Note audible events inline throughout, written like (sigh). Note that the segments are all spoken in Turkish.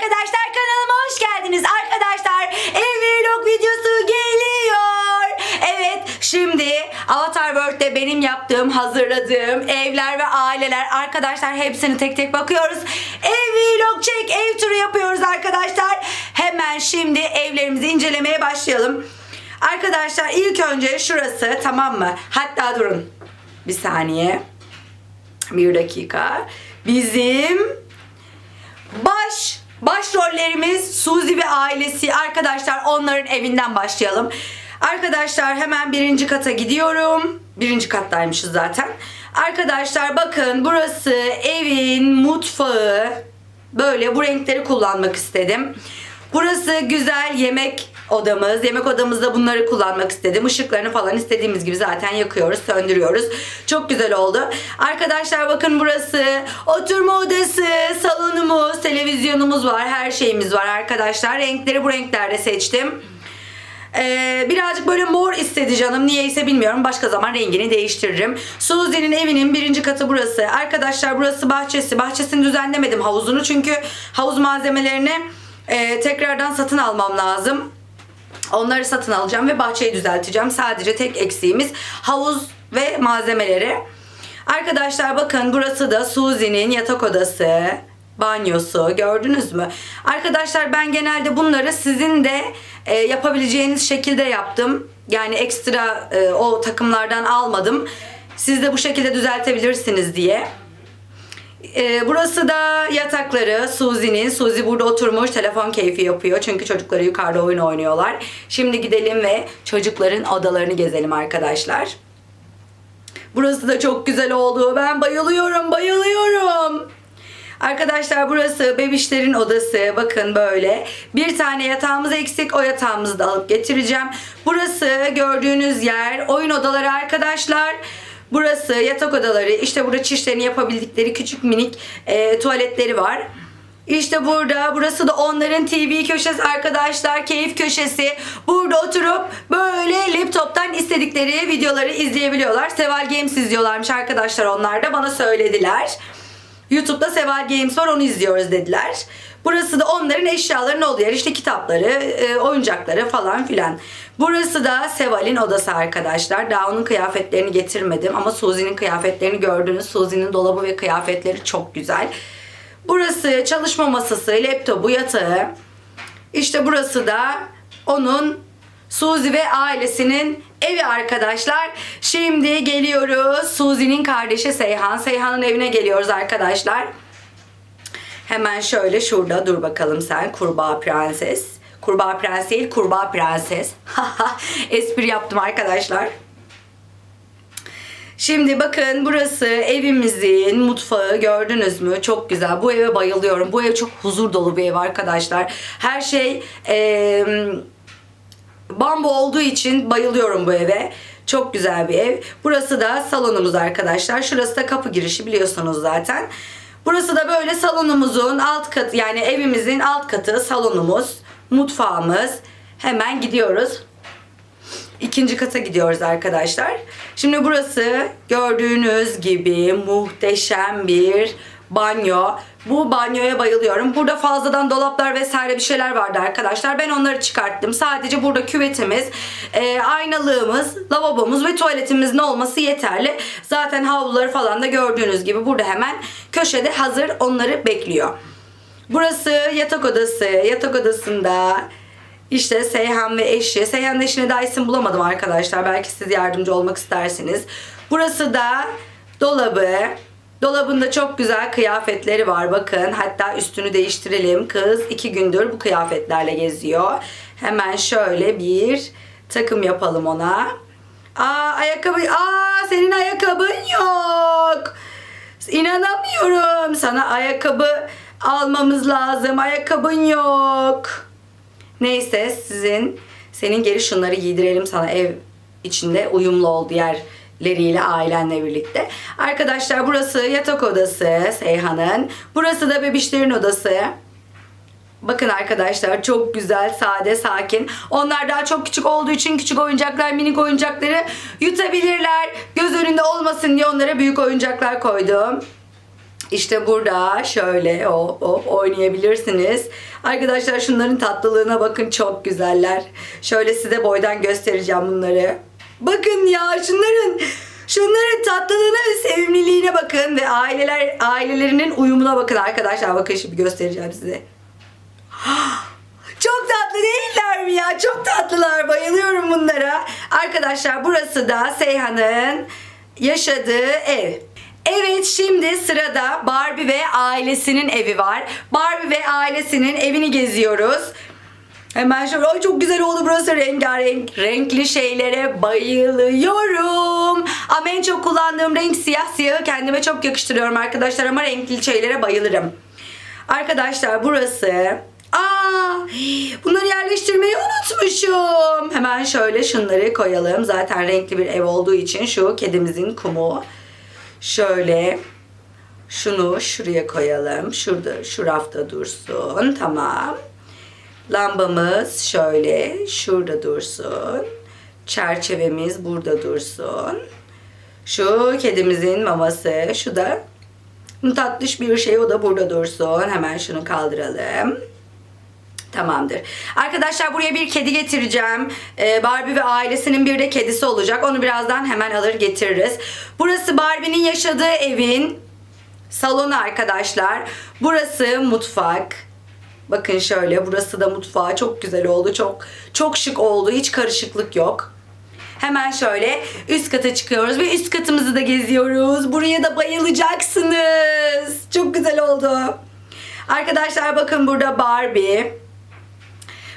arkadaşlar kanalıma hoş geldiniz. Arkadaşlar ev vlog videosu geliyor. Evet şimdi Avatar World'de benim yaptığım hazırladığım evler ve aileler arkadaşlar hepsini tek tek bakıyoruz. Ev vlog çek ev turu yapıyoruz arkadaşlar. Hemen şimdi evlerimizi incelemeye başlayalım. Arkadaşlar ilk önce şurası tamam mı? Hatta durun bir saniye. Bir dakika. Bizim başrollerimiz Suzy ve ailesi arkadaşlar onların evinden başlayalım. Arkadaşlar hemen birinci kata gidiyorum. Birinci kattaymışız zaten. Arkadaşlar bakın burası evin mutfağı. Böyle bu renkleri kullanmak istedim. Burası güzel yemek odamız. Yemek odamızda bunları kullanmak istedim. Işıklarını falan istediğimiz gibi zaten yakıyoruz, söndürüyoruz. Çok güzel oldu. Arkadaşlar bakın burası oturma odası, salonumuz, televizyonumuz var. Her şeyimiz var arkadaşlar. Renkleri bu renklerde seçtim. Ee, birazcık böyle mor istedi canım. Niyeyse bilmiyorum. Başka zaman rengini değiştiririm. Suzy'nin evinin birinci katı burası. Arkadaşlar burası bahçesi. Bahçesini düzenlemedim havuzunu. Çünkü havuz malzemelerini e, tekrardan satın almam lazım. Onları satın alacağım ve bahçeyi düzelteceğim. Sadece tek eksiğimiz havuz ve malzemeleri. Arkadaşlar bakın burası da Suzy'nin yatak odası, banyosu gördünüz mü? Arkadaşlar ben genelde bunları sizin de e, yapabileceğiniz şekilde yaptım. Yani ekstra e, o takımlardan almadım. Siz de bu şekilde düzeltebilirsiniz diye. Ee, burası da yatakları Suzy'nin. Suzy burada oturmuş telefon keyfi yapıyor. Çünkü çocukları yukarıda oyun oynuyorlar. Şimdi gidelim ve çocukların odalarını gezelim arkadaşlar. Burası da çok güzel oldu. Ben bayılıyorum, bayılıyorum. Arkadaşlar burası bebişlerin odası. Bakın böyle. Bir tane yatağımız eksik. O yatağımızı da alıp getireceğim. Burası gördüğünüz yer oyun odaları arkadaşlar. Burası yatak odaları. İşte burada çişlerini yapabildikleri küçük minik e, tuvaletleri var. İşte burada, burası da onların TV köşesi arkadaşlar, keyif köşesi. Burada oturup böyle laptoptan istedikleri videoları izleyebiliyorlar. Seval Games izliyorlarmış arkadaşlar onlar da bana söylediler. YouTube'da Seval Games var onu izliyoruz dediler. Burası da onların eşyalarının olduğu yer. İşte kitapları, e, oyuncakları falan filan. Burası da Seval'in odası arkadaşlar. Daha onun kıyafetlerini getirmedim ama Suzy'nin kıyafetlerini gördünüz. Suzy'nin dolabı ve kıyafetleri çok güzel. Burası çalışma masası, laptopu, yatağı. İşte burası da onun Suzy ve ailesinin evi arkadaşlar. Şimdi geliyoruz Suzy'nin kardeşi Seyhan. Seyhan'ın evine geliyoruz arkadaşlar. Hemen şöyle şurada dur bakalım sen kurbağa prenses. Kurbağa prens değil kurbağa prenses. (laughs) Espri yaptım arkadaşlar. Şimdi bakın burası evimizin mutfağı gördünüz mü? Çok güzel. Bu eve bayılıyorum. Bu ev çok huzur dolu bir ev arkadaşlar. Her şey eee bambu olduğu için bayılıyorum bu eve. Çok güzel bir ev. Burası da salonumuz arkadaşlar. Şurası da kapı girişi biliyorsunuz zaten. Burası da böyle salonumuzun alt katı yani evimizin alt katı salonumuz, mutfağımız. Hemen gidiyoruz. İkinci kata gidiyoruz arkadaşlar. Şimdi burası gördüğünüz gibi muhteşem bir banyo. Bu banyoya bayılıyorum. Burada fazladan dolaplar vesaire bir şeyler vardı arkadaşlar. Ben onları çıkarttım. Sadece burada küvetimiz, e, aynalığımız, lavabomuz ve tuvaletimizin olması yeterli. Zaten havluları falan da gördüğünüz gibi burada hemen köşede hazır onları bekliyor. Burası yatak odası. Yatak odasında işte Seyhan ve eşi. Seyhan'ın eşine daha isim bulamadım arkadaşlar. Belki siz yardımcı olmak istersiniz. Burası da dolabı. Dolabında çok güzel kıyafetleri var bakın. Hatta üstünü değiştirelim. Kız iki gündür bu kıyafetlerle geziyor. Hemen şöyle bir takım yapalım ona. Aa ayakkabı. Aa senin ayakkabın yok. İnanamıyorum. Sana ayakkabı almamız lazım. Ayakkabın yok. Neyse sizin senin geri şunları giydirelim sana ev içinde uyumlu ol diğerleriyle ailenle birlikte. Arkadaşlar burası yatak odası Seyhan'ın. Burası da bebişlerin odası. Bakın arkadaşlar çok güzel, sade, sakin. Onlar daha çok küçük olduğu için küçük oyuncaklar, minik oyuncakları yutabilirler. Göz önünde olmasın diye onlara büyük oyuncaklar koydum. İşte burada şöyle o, o oynayabilirsiniz. Arkadaşlar şunların tatlılığına bakın çok güzeller. Şöyle size boydan göstereceğim bunları. Bakın ya şunların şunların tatlılığına ve sevimliliğine bakın ve aileler ailelerinin uyumuna bakın arkadaşlar. Bakın şimdi göstereceğim size. (gasps) Çok tatlı değiller mi ya? Çok tatlılar. Bayılıyorum bunlara. Arkadaşlar burası da Seyhan'ın yaşadığı ev. Evet şimdi sırada Barbie ve ailesinin evi var. Barbie ve ailesinin evini geziyoruz. Hemen şöyle Ay çok güzel oldu burası rengarenk. Renkli şeylere bayılıyorum. Ama en çok kullandığım renk siyah. Siyahı kendime çok yakıştırıyorum arkadaşlar ama renkli şeylere bayılırım. Arkadaşlar burası Aa, bunları yerleştirmeyi unutmuşum. Hemen şöyle şunları koyalım. Zaten renkli bir ev olduğu için şu kedimizin kumu. Şöyle şunu şuraya koyalım. Şurada şu rafta dursun. Tamam. Lambamız şöyle şurada dursun. Çerçevemiz burada dursun. Şu kedimizin maması. Şu da tatlış bir şey o da burada dursun. Hemen şunu kaldıralım. Tamamdır. Arkadaşlar buraya bir kedi getireceğim. Ee, Barbie ve ailesinin bir de kedisi olacak. Onu birazdan hemen alır getiririz. Burası Barbie'nin yaşadığı evin salonu arkadaşlar. Burası mutfak. Bakın şöyle burası da mutfağı çok güzel oldu. Çok çok şık oldu. Hiç karışıklık yok. Hemen şöyle üst kata çıkıyoruz ve üst katımızı da geziyoruz. Buraya da bayılacaksınız. Çok güzel oldu. Arkadaşlar bakın burada Barbie.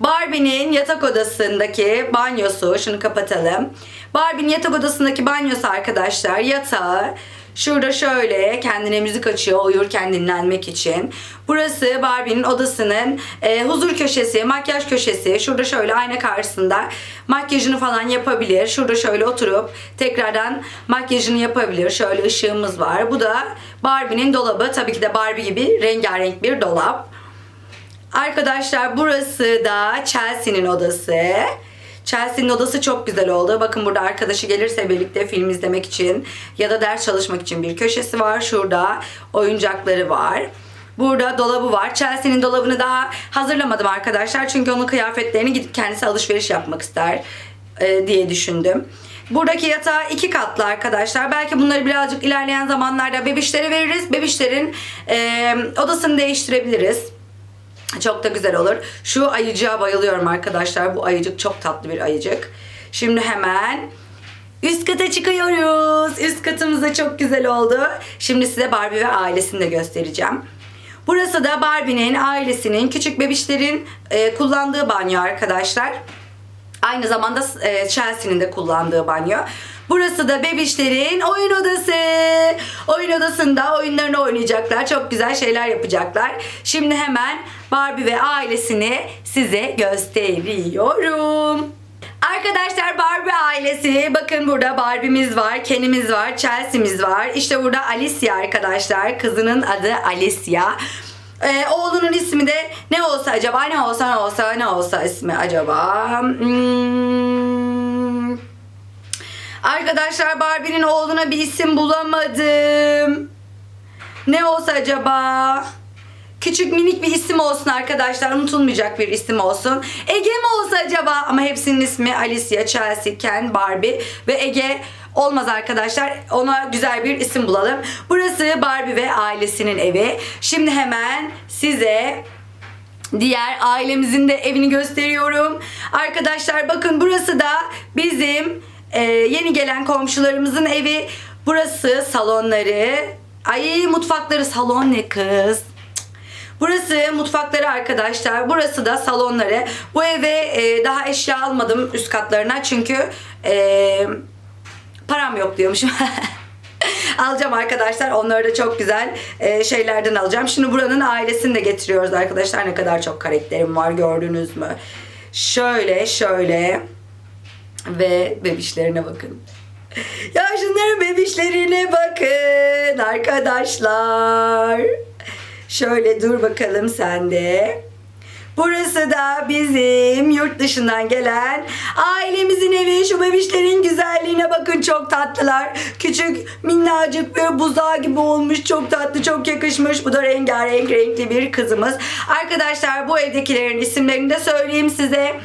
Barbie'nin yatak odasındaki banyosu. Şunu kapatalım. Barbie'nin yatak odasındaki banyosu arkadaşlar. Yatağı. Şurada şöyle kendine müzik açıyor uyurken dinlenmek için. Burası Barbie'nin odasının e, huzur köşesi, makyaj köşesi. Şurada şöyle ayna karşısında makyajını falan yapabilir. Şurada şöyle oturup tekrardan makyajını yapabilir. Şöyle ışığımız var. Bu da Barbie'nin dolabı. Tabii ki de Barbie gibi rengarenk bir dolap. Arkadaşlar burası da Chelsea'nin odası. Chelsea'nin odası çok güzel oldu. Bakın burada arkadaşı gelirse birlikte film izlemek için ya da ders çalışmak için bir köşesi var. Şurada oyuncakları var. Burada dolabı var. Chelsea'nin dolabını daha hazırlamadım arkadaşlar. Çünkü onun kıyafetlerini gidip kendisi alışveriş yapmak ister e, diye düşündüm. Buradaki yatağı iki katlı arkadaşlar. Belki bunları birazcık ilerleyen zamanlarda bebişlere veririz. Bebişlerin e, odasını değiştirebiliriz. Çok da güzel olur. Şu ayıcığa bayılıyorum arkadaşlar. Bu ayıcık çok tatlı bir ayıcık. Şimdi hemen üst kata çıkıyoruz. Üst katımız da çok güzel oldu. Şimdi size Barbie ve ailesini de göstereceğim. Burası da Barbie'nin ailesinin küçük bebişlerin e, kullandığı banyo arkadaşlar. Aynı zamanda e, Chelsea'nin de kullandığı banyo. Burası da bebişlerin oyun odası. Oyun odasında oyunlarını oynayacaklar. Çok güzel şeyler yapacaklar. Şimdi hemen Barbie ve ailesini size gösteriyorum. Arkadaşlar Barbie ailesi bakın burada Barbie'miz var, Ken'imiz var, Chelsea'miz var. İşte burada Alicia arkadaşlar. Kızının adı Alicia. Ee, oğlunun ismi de ne olsa acaba ne olsa ne olsa ne olsa ismi acaba. Hmm. Arkadaşlar Barbie'nin oğluna bir isim bulamadım. Ne olsa acaba? Küçük minik bir isim olsun arkadaşlar. Unutulmayacak bir isim olsun. Ege mi olsa acaba? Ama hepsinin ismi Alicia, Chelsea, Ken, Barbie ve Ege olmaz arkadaşlar. Ona güzel bir isim bulalım. Burası Barbie ve ailesinin evi. Şimdi hemen size diğer ailemizin de evini gösteriyorum. Arkadaşlar bakın burası da bizim e, yeni gelen komşularımızın evi. Burası salonları. Ay mutfakları salon ne kız. Burası mutfakları arkadaşlar. Burası da salonları. Bu eve e, daha eşya almadım üst katlarına çünkü e, param yok diyormuşum. (laughs) alacağım arkadaşlar. Onları da çok güzel e, şeylerden alacağım. Şimdi buranın ailesini de getiriyoruz arkadaşlar. Ne kadar çok karakterim var gördünüz mü? Şöyle şöyle ve bebişlerine bakın. Ya şunların bebişlerine bakın arkadaşlar. Şöyle dur bakalım sen de. Burası da bizim yurt dışından gelen ailemizin evi. Şu bebişlerin güzelliğine bakın çok tatlılar. Küçük minnacık bir buzağı gibi olmuş. Çok tatlı çok yakışmış. Bu da rengarenk renkli bir kızımız. Arkadaşlar bu evdekilerin isimlerini de söyleyeyim size.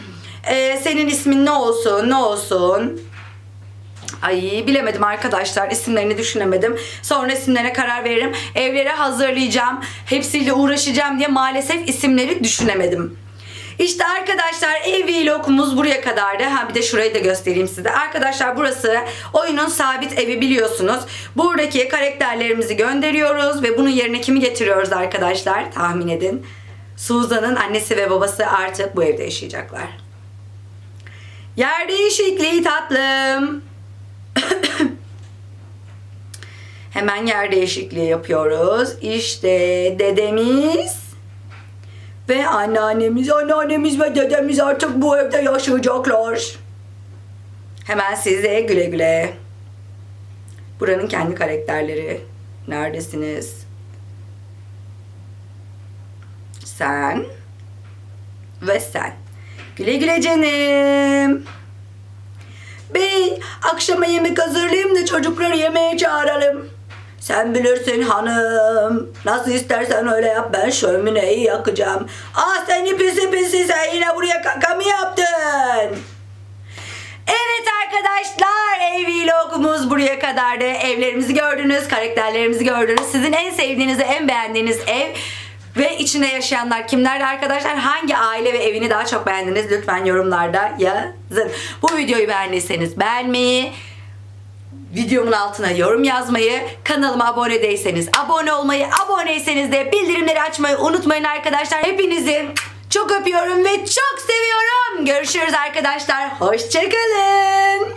Ee, senin ismin ne olsun ne olsun? Ay bilemedim arkadaşlar isimlerini düşünemedim. Sonra isimlerine karar veririm. Evleri hazırlayacağım. Hepsiyle uğraşacağım diye maalesef isimleri düşünemedim. İşte arkadaşlar ev vlogumuz buraya kadardı. Ha bir de şurayı da göstereyim size. Arkadaşlar burası oyunun sabit evi biliyorsunuz. Buradaki karakterlerimizi gönderiyoruz ve bunun yerine kimi getiriyoruz arkadaşlar? Tahmin edin. Suzan'ın annesi ve babası artık bu evde yaşayacaklar. Yer değişikliği tatlım. (coughs) Hemen yer değişikliği yapıyoruz. İşte dedemiz ve anneannemiz, anneannemiz ve dedemiz artık bu evde yaşayacaklar. Hemen size güle güle. Buranın kendi karakterleri. Neredesiniz? Sen ve sen. Güle güle canım. Bey, akşama yemek hazırlayayım da çocukları yemeğe çağıralım. Sen bilirsin hanım. Nasıl istersen öyle yap. Ben şömineyi yakacağım. Ah seni pisi pisi sen yine buraya kaka mı yaptın? Evet arkadaşlar ev vlogumuz buraya kadardı. Evlerimizi gördünüz, karakterlerimizi gördünüz. Sizin en sevdiğiniz en beğendiğiniz ev ve içinde yaşayanlar kimlerdi arkadaşlar? Hangi aile ve evini daha çok beğendiniz? Lütfen yorumlarda yazın. Bu videoyu beğendiyseniz beğenmeyi, videomun altına yorum yazmayı, kanalıma abone değilseniz abone olmayı, aboneyseniz de bildirimleri açmayı unutmayın arkadaşlar. Hepinizi çok öpüyorum ve çok seviyorum. Görüşürüz arkadaşlar. Hoşçakalın.